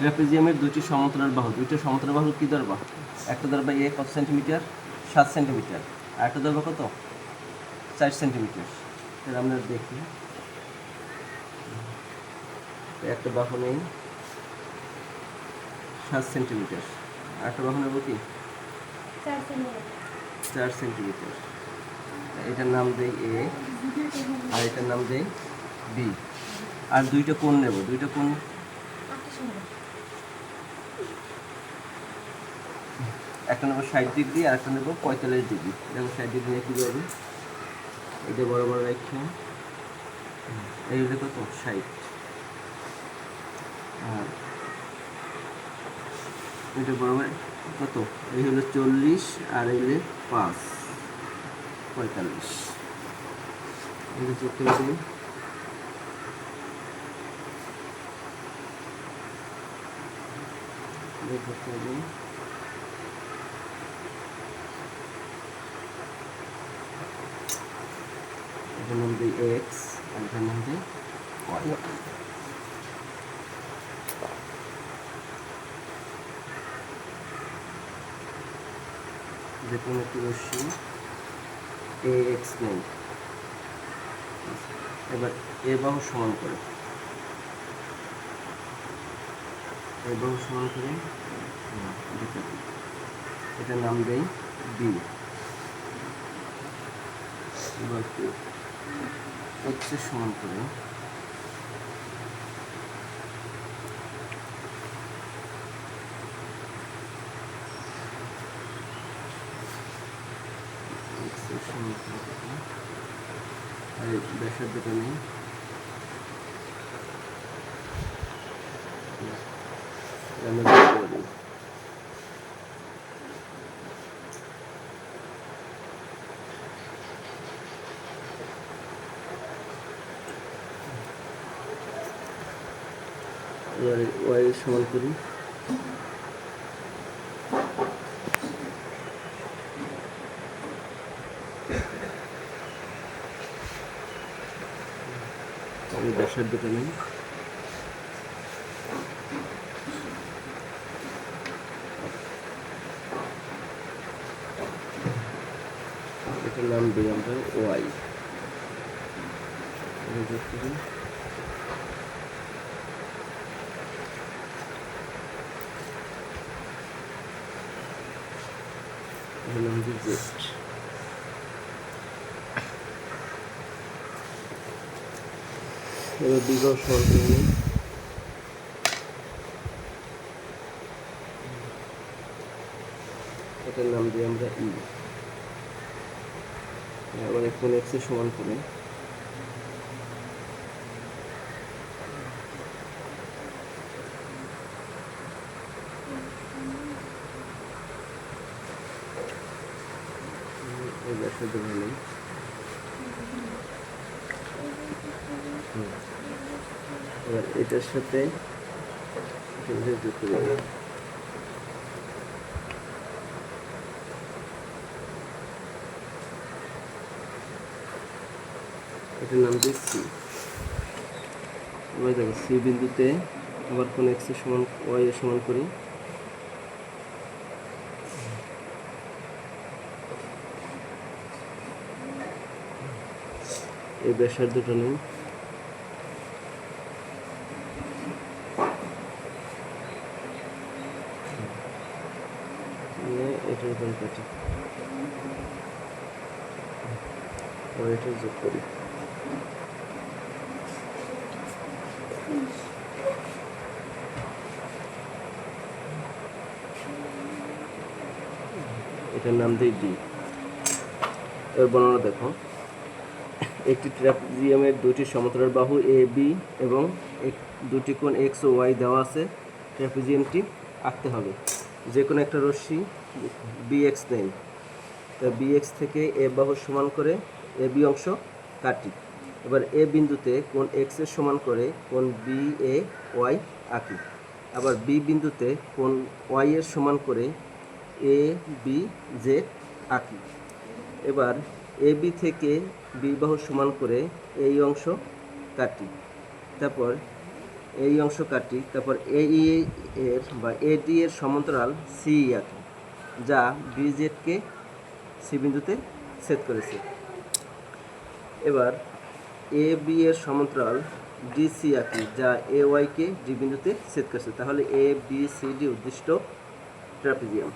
ট্রাপিজিয়ামের দুইটি সমান্তরাল বাহু। দুইটা সমান্তরাল বাহু কী ধরবা একটা দরবা এ কত সেন্টিমিটার? সাত সেন্টিমিটার। আর একটা ধরবা কত? চার সেন্টিমিটার। তাহলে আমরা দেখি। একটা বাহু নেই। সাত সেন্টিমিটার। আর একটা বাহু নেব কি? চার সেন্টিমিটার। এটার নাম দেই এ আর এটার নাম দেই বি। আর দুইটা কোণ নেব। দুইটা কোণ? সময় একটা নেব ষাট ডিগ্রি আর একটা নেব পঁয়তাল্লিশ ডিগ্রি। দেখো ষাট ডিগ্রি নিয়ে কী এটা বড় বড় রেখে। এই কত ষাট। আর এটা বড় কত? এই হলো চল্লিশ আর এই হলে পাঁচ, পঁয়তাল্লিশ। এটা যোগ এটার নাম দিই ওয়াই যে কোনো একটি রশ্মি এক্স নেই এবার এ বাহু সমান করে এ বাহু সমান করে। এটা নাম দেই বি। এক্সের সমান করে। আর ব্যাসার্ধটা নেই। দিই। এবার ওয়াই সমান করি আমি ব্যাসার্ধটা নেই এটার নাম দিই আমরা ওয়াই নাম দিই জেড এবার বিবাহ সমান এটার নাম দিই আমরা ই। আবার এখন এক্সের সমান করে ব্যাসার্ধ হুম। এবার এটার সাথে যোগ করে এটার নাম দিয়ে সি এবার দেখো সি বিন্দুতে আবার কোন এক্সের সমান ওয়াই এর সমান করি। এই ব্যাসার্ধটা নেই। এটার উপর কাটি এটা যোগ করি এটার নাম দিই। ডি এর বর্ণনা দেখো। একটি ট্রাপিজিয়ামের দুটি সমতলের বাহু এ বি এবং দুটি কোণ এক্স ও ওয়াই দেওয়া আছে। ট্রাপিজিয়ামটি আঁকতে হবে। যে কোনো একটা রশ্মি বি এক্স নেই। তা বি এক্স থেকে এ বাহু সমান করে এ বি অংশ কাটি। এবার এ বিন্দুতে কোন এক্সের সমান করে কোন বি এ ওয়াই আঁকি। আবার বি বিন্দুতে কোন ওয়াই এর সমান করে এ বি জে আঁকি। এবার এ বি থেকে বি বাহু সমান করে এই অংশ কাটি। তারপর এই অংশ কাটি, তারপর এ ই এর বা এডি এর সমান্তরাল সি আঁকি, যা বিজেডকে সি বিন্দুতে সেট করেছে। এবার এ বি এর সমান্তরাল ডিসি আঁকি, যা এ ওয়াইকে ডি বিন্দুতে সেট করেছে। তাহলে এ বি সি ডি উদ্দিষ্ট ট্রাপিজিয়াম।